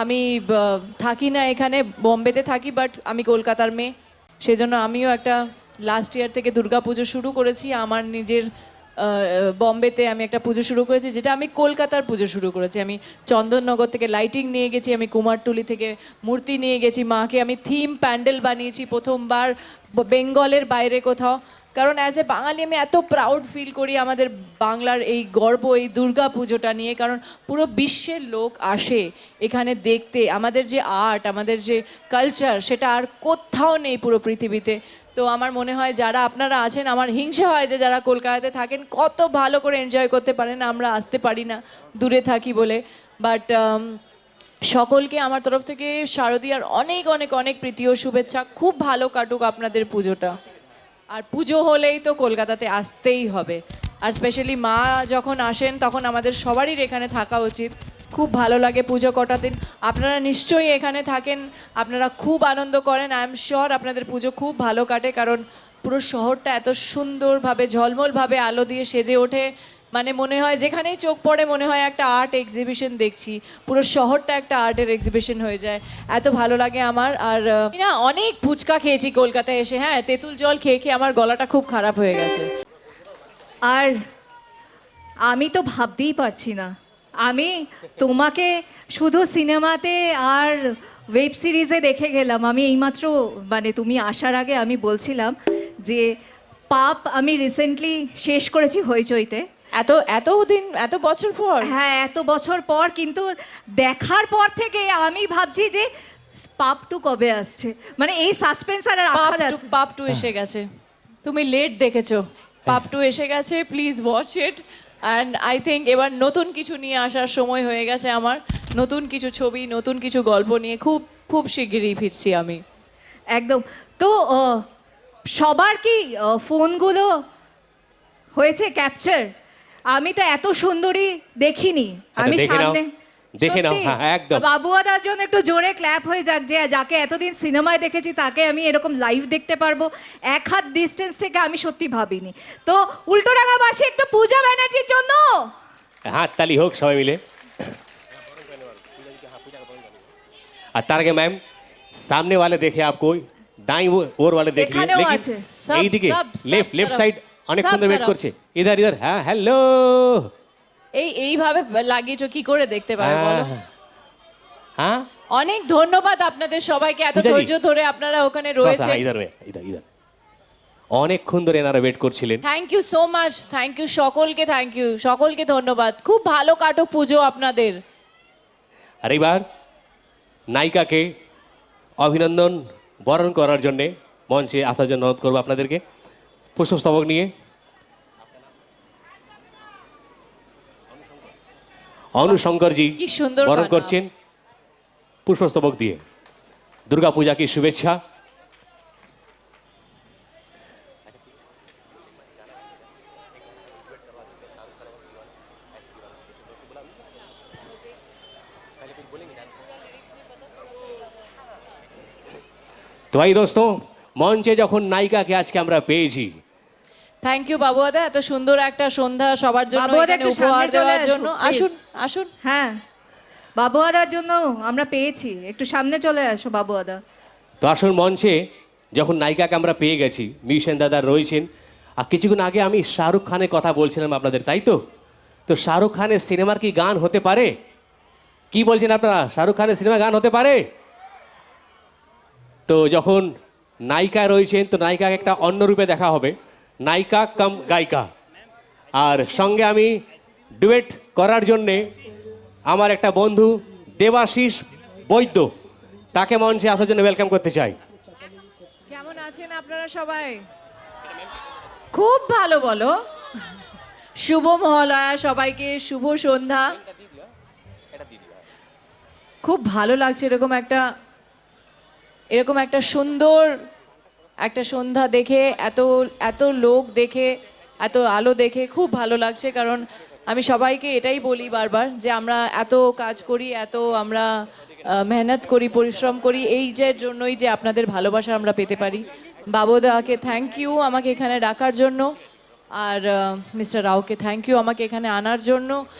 আমি থাকি না এখানে, বোম্বেতে থাকি বাট আমি কলকাতার মেয়ে। সেজন্য আমিও একটা লাস্ট ইয়ার থেকে দুর্গা পুজো শুরু করেছি। আমার নিজের বম্বেতে আমি একটা পুজো শুরু করেছি, যেটা আমি কলকাতার পুজো শুরু করেছি। আমি চন্দননগর থেকে লাইটিং নিয়ে গেছি, আমি কুমারটুলি থেকে মূর্তি নিয়ে গেছি। মাকে আমি থিম প্যান্ডেল বানিয়েছি প্রথমবার বেঙ্গলের বাইরে কোথাও। কারণ অ্যাজ এ বাঙালি আমি এত প্রাউড ফিল করি আমাদের বাংলার এই গর্ব, এই দুর্গা পুজোটা নিয়ে। কারণ পুরো বিশ্বের লোক আসে এখানে দেখতে। আমাদের যে আর্ট আমাদের যে কালচার সেটা আর কোথাও নেই পুরো পৃথিবীতে। তো আমার মনে হয় যারা আপনারা আছেন, আমার হিংসা হয় যে যারা কলকাতাতে থাকেন, কত ভালো করে এনজয় করতে পারেন, আমরা আসতে পারি না, দূরে থাকি বলে। বাট সকলকে আমার তরফ থেকে শারদীয়ার অনেক অনেক অনেক প্রীতি ও শুভেচ্ছা। খুব ভালো কাটুক আপনাদের পুজোটা। আর পুজো হলেই তো কলকাতাতে আসতেই হবে। আর স্পেশালি মা যখন আসেন, তখন আমাদের সবারই এখানে থাকা উচিত। খুব ভালো লাগে পুজো কটা দিন। আপনারা নিশ্চয়ই এখানে থাকেন, আপনারা খুব আনন্দ করেন। আই এম শিওর আপনাদের পুজো খুব ভালো কাটে, কারণ পুরো শহরটা এত সুন্দরভাবে, ঝলমলভাবে আলো দিয়ে সেজে ওঠে। মানে মনে হয় যেখানেই চোখ পড়ে, মনে হয় একটা আর্ট এক্সিবিশন দেখছি। পুরো শহরটা একটা আর্টের এক্সিবিশন হয়ে যায়। এত ভালো লাগে আমার। আর না অনেক ফুচকা খেয়েছি কলকাতায় এসে। হ্যাঁ তেঁতুল জল খেয়ে খেয়ে আমার গলাটা খুব খারাপ হয়ে গেছে। আর আমি তো ভাবতেই পারছি না। আমি তোমাকে শুধু সিনেমাতে আর ওয়েব সিরিজে দেখে গেলাম। আমি এইমাত্র মানে তুমি আসার আগে আমি বলছিলাম যে পাপ আমি রিসেন্টলি শেষ করেছি হইচইতে। এত এত দিন এত বছর পর? হ্যাঁ এত বছর পর কিন্তু দেখার পর থেকে আমি ভাবছি যে পাপ টু কবে আসছে? মানে এই সাসপেন্স আর রাখা যাচ্ছে। পাপ টু এসে গেছে। তুমি লেট দেখেছ। পাপ টু এসে গেছে please watch it and I think এবার নতুন কিছু নিয়ে আসার সময় হয়ে গেছে আমার। নতুন কিছু ছবি নতুন কিছু গল্প নিয়ে খুব খুব শিগগিরই ফিরছি আমি। একদম। তো সবার কি ফোনগুলো হয়েছে ক্যাপচার আমি তো এত সুন্দরী দেখিনি আমি দেখে নাও, সামনে দেখে নাও, সত্যি? হ্যাঁ, একদম। বাবুয়াদার জন্য একটু জোরে ক্ল্যাপ হয়ে যাক যে যাকে এতদিন সিনেমায় দেখেছি তাকে আমি এরকম লাইভ দেখতে পারবো এক হাত ডিস্টেন্স থেকে আমি সত্যি ভাবিনি তো উল্টোডাঙ্গাবাসী একটু পূজা ব্যানার্জির জন্য হাত তালি হোক সবাই মিলে আর তার আগে मैम सामने वाले देखे आपको दाई ओर वाले देख लिए এখানেও लेकिन আছে। সব, এই দিকে সব, সব লেফট লেফট অনেকক্ষণ ওয়েট করছে। ইধার ইধার হ্যাঁ হ্যালো এই এইভাবে লাগিয়েছো কি করে দেখতে পাবে হ্যাঁ, হ্যাঁ অনেক ধন্যবাদ আপনাদের সবাইকে এত ধৈর্য ধরে আপনারা ওখানে হ্যাঁ, রয়েছে ইধার হ্যাঁ, ইধার ইধার। অনেকক্ষণ ধরে এনারা ওয়েট করছিলেন। Thank you so much thank you সকলকে থ্যাংক ইউ সকলকে ধন্যবাদ। খুব ভালো কাটুক পুজো আপনাদের। আর এবার নায়িকাকে অভিনন্দন বরণ করার জন্যে মঞ্চে আসার জন্য অনুরোধ করব আপনাদেরকে। পুষ্পস্তবক নিয়ে অনুশঙ্করজি বরণ করছেন। পুষ্পস্তবক দিয়ে। দুর্গা পূজা কি শুভেচ্ছা। তো ভাই দোস্ত মঞ্চে যখন নায়িকাকে আজকে আমরা পেয়েছি থ্যাংক ইউ বাবুয়াদা এত সুন্দর একটা সন্ধ্যা সবার জন্য উপহার সামনে চলে দেওয়ার আসুন, জন্য। আসুন আসুন। হ্যাঁ। বাবুয়াদার জন্য আমরা পেয়েছি। একটু সামনে চলে আসো বাবুয়াদা তো আসুন মঞ্চে যখন নায়িকাকে আমরা পেয়ে গেছি মিশন দাদা রয়েছেন। আর কিছুক্ষণ আগে আমি শাহরুখ খানের কথা বলছিলাম আপনাদের তাই তো? তো শাহরুখ খানের সিনেমার কি গান হতে পারে? কি বলছেন আপনারা? শাহরুখ খানের সিনেমা গান হতে পারে? তো যখন নায়িকা রয়েছেন তো নায়িকাকে একটা অন্য রূপে দেখা হবে। নায়িকা কাম গায়িকা। আর সঙ্গে আমি ডুয়েট করার জন্যে আমার একটা বন্ধু দেবাশিস বৈদ্য, তাকে মঞ্চে আসার জন্য ওয়েলকাম করতে চাই। কেমন আছেন আপনারা সবাই? খুব ভালো বলো। শুভ মহালয়া, সবাইকে শুভ সন্ধ্যা। খুব ভালো লাগছে এরকম একটা এরকম একটা সুন্দর একটা সন্ধ্যা দেখে, এত এত লোক দেখে, এত আলো দেখে খুব ভালো লাগছে, কারণ আমি সবাইকে এটাই বলি বারবার যে আমরা এত কাজ করি, এত আমরা মেহনত করি, পরিশ্রম করি, এই যে জন্যই যে আপনাদের ভালোবাসা আমরা পেতে পারি। বাবুদাকে থ্যাংক ইউ আমাকে এখানে ডাকার জন্য, আর মিস্টার রাওকে থ্যাংক ইউ আমাকে এখানে আনার জন্য।